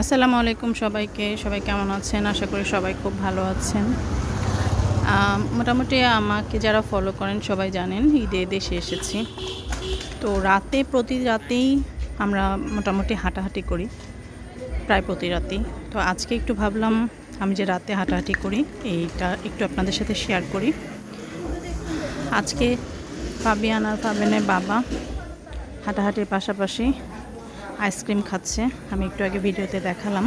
আসসালামু আলাইকুম সবাইকে। সবাই কেমন আছেন? আশা করি সবাই খুব ভালো আছেন। মোটামুটি আমাকে যারা ফলো করেন সবাই জানেন, ঈদে দেশে এসেছি। তো রাতে, প্রতি রাতেই আমরা মোটামুটি হাঁটাহাঁটি করি, প্রায় প্রতি রাতেই। তো আজকে একটু ভাবলাম, আমি যে রাতে হাঁটাহাঁটি করি, এইটা একটু আপনাদের সাথে শেয়ার করি। আজকে ফাবিয়ান আর ফাবিনের বাবা হাঁটাহাঁটির পাশাপাশি আইসক্রিম খাচ্ছে। আমি একটু আগে ভিডিওতে দেখালাম।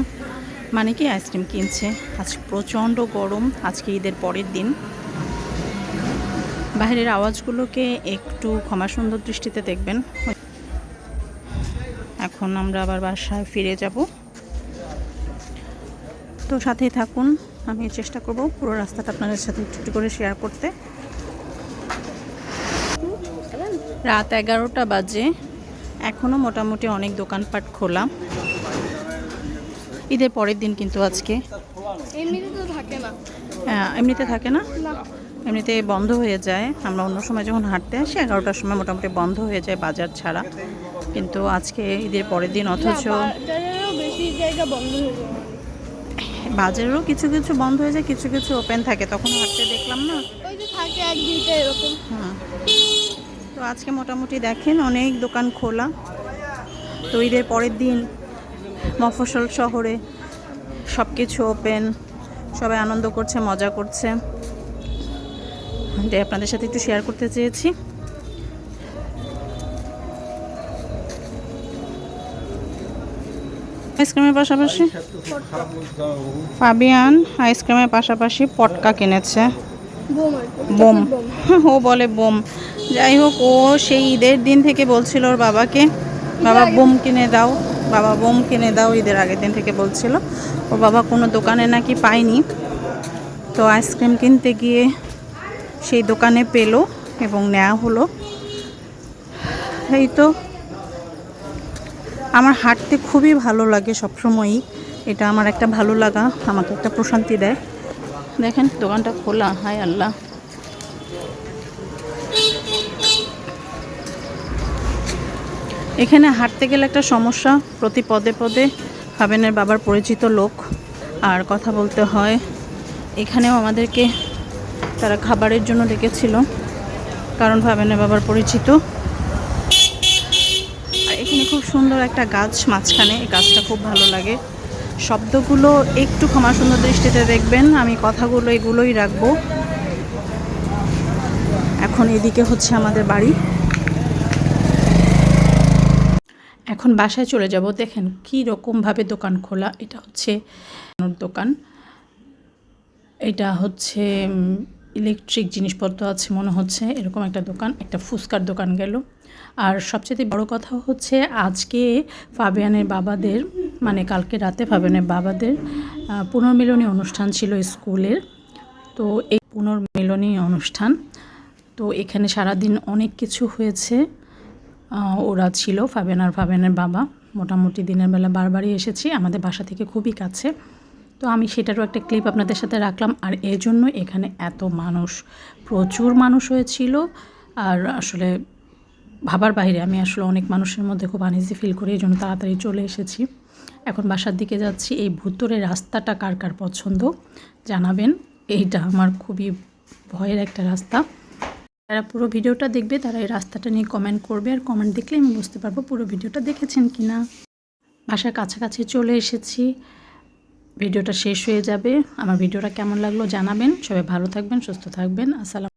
মানে কি আইসক্রিম কিনছে। আজ প্রচণ্ড গরম। আজকে ঈদের পরের দিন। বাইরের আওয়াজগুলোকে একটু ক্ষমা সুন্দর দৃষ্টিতে দেখবেন। এখন আমরা আবার বাসায় ফিরে যাব। তো সাথেই থাকুন। আমি চেষ্টা করব পুরো রাস্তাটা আপনাদের সাথে একটু করে শেয়ার করতে। রাত এগারোটা বাজে। এখনও মোটামুটি অনেক দোকানপাট খোলা। ঈদের পরের দিন কিন্তু আজকে। এমনিতে থাকে না। আহ, এমনিতে থাকে না? এমনিতে বন্ধ হয়ে যায়। আমরা অন্য সময় যখন হাঁটতে আসি এগারোটার সময় মোটামুটি বন্ধ হয়ে যায় বাজার ছাড়া। কিন্তু আজকে ঈদের পরের দিন অথচ বাজারেরও হয়ে কিছু কিছু বন্ধ হয়ে যায় কিছু কিছু ওপেন থাকে। তখন হাঁটতে দেখলাম না। থাকে এক দুইটা এরকম। হ্যাঁ। তো আজকে মোটামুটি দেখেন অনেক দোকান খোলা। তো ঈদের পরের দিন মফস্বল শহরে সব কিছু ওপেন সবাই আনন্দ করছে মজা করছে। এটাই আপনাদের সাথে একটু শেয়ার করতে চেয়েছি। আইসক্রিমের পাশাপাশি? ফাবিয়ান আইসক্রিমের পাশাপাশি পটকা কিনেছে। Bomb bomb. ও বলে বোম। যাই হোক, ও সেই ঈদের দিন থেকে বলছিল ওর বাবাকে, বাবা বোম কিনে দাও, বাবা বোম কিনে দাও। ঈদের আগের দিন থেকে বলছিল। ওর বাবা কোনো দোকানে নাকি পায়নি। তো আইসক্রিম কিনতে গিয়ে সেই দোকানে পেল এবং নেওয়া হলো। এই তো, আমার হাঁটতে খুবই ভালো লাগে সবসময়ই। এটা আমার একটা ভালো লাগা, আমাকে একটা প্রশান্তি দেয়। দেখেন, দোকানটা খোলা, হায় আল্লাহ। এখানে হাঁটতে গেলে একটা সমস্যা। প্রতি পদে পদে ফাবেনের বাবার পরিচিত লোক। আর কথা বলতে হয়, এখানেও আমাদেরকে তারা খাবারের জন্য ডেকেছিল। কারণ ভাবেনের বাবার পরিচিত। আর এখানে খুব সুন্দর একটা গাছ মাঝখানে, এই গাছটা খুব ভালো লাগে। শব্দগুলো একটু ক্ষমা সুন্দর দৃষ্টিতে দেখবেন, আমি কথাগুলো এগুলোই রাখব। এখন এদিকে হচ্ছে আমাদের বাড়ি। এখন বাসায় চলে যাব। দেখেন কী রকমভাবে দোকান খোলা। এটা হচ্ছে দোকান। এটা হচ্ছে ইলেকট্রিক জিনিসপত্র আছে মনে হচ্ছে, এরকম একটা দোকান, একটা ফুচকার দোকান গেল। আর সবচেয়ে বড় কথা হচ্ছে, আজকে ফাবিয়ানের বাবাদের মানে কালকে রাতে ফাবিয়ানের বাবাদের পুনর্মিলনী অনুষ্ঠান ছিল স্কুলের। তো এই পুনর্মিলনী অনুষ্ঠান, তো এখানে সারাদিন অনেক কিছু হয়েছে। ওরা ছিল ফাবেন আর ফাবেনের বাবা। মোটামুটি দিনের বেলা বারবারই এসেছি, আমাদের বাসা থেকে খুবই কাছে। তো আমি সেটারও একটা ক্লিপ আপনাদের সাথে রাখলাম। আর এর জন্য এখানে এত মানুষ, প্রচুর মানুষ হয়েছিল। আর আসলে ভাবার বাইরে আমি আসলে অনেক মানুষের মধ্যে খুব আনইজি ফিল করি, এই জন্য তাড়াতাড়ি চলে এসেছি। এখন বাসার দিকে যাচ্ছি, এই ভুতুরে রাস্তাটা কার কার পছন্দ জানাবেন। এইটা আমার খুবই ভয়ের একটা রাস্তা। যারা পুরো ভিডিওটা দেখবে, তারা এই রাস্তাটা নিয়ে কমেন্ট করবে আর কমেন্ট দেখলে আমি বুঝতে পারব পুরো ভিডিওটা দেখেছেন কি না বাসার কাছাকাছি চলে এসেছি, ভিডিওটা শেষ হয়ে যাবে। আমার ভিডিওটা কেমন লাগল জানাবেন। সবাই ভালো থাকবেন, সুস্থ থাকবেন। আসসালাম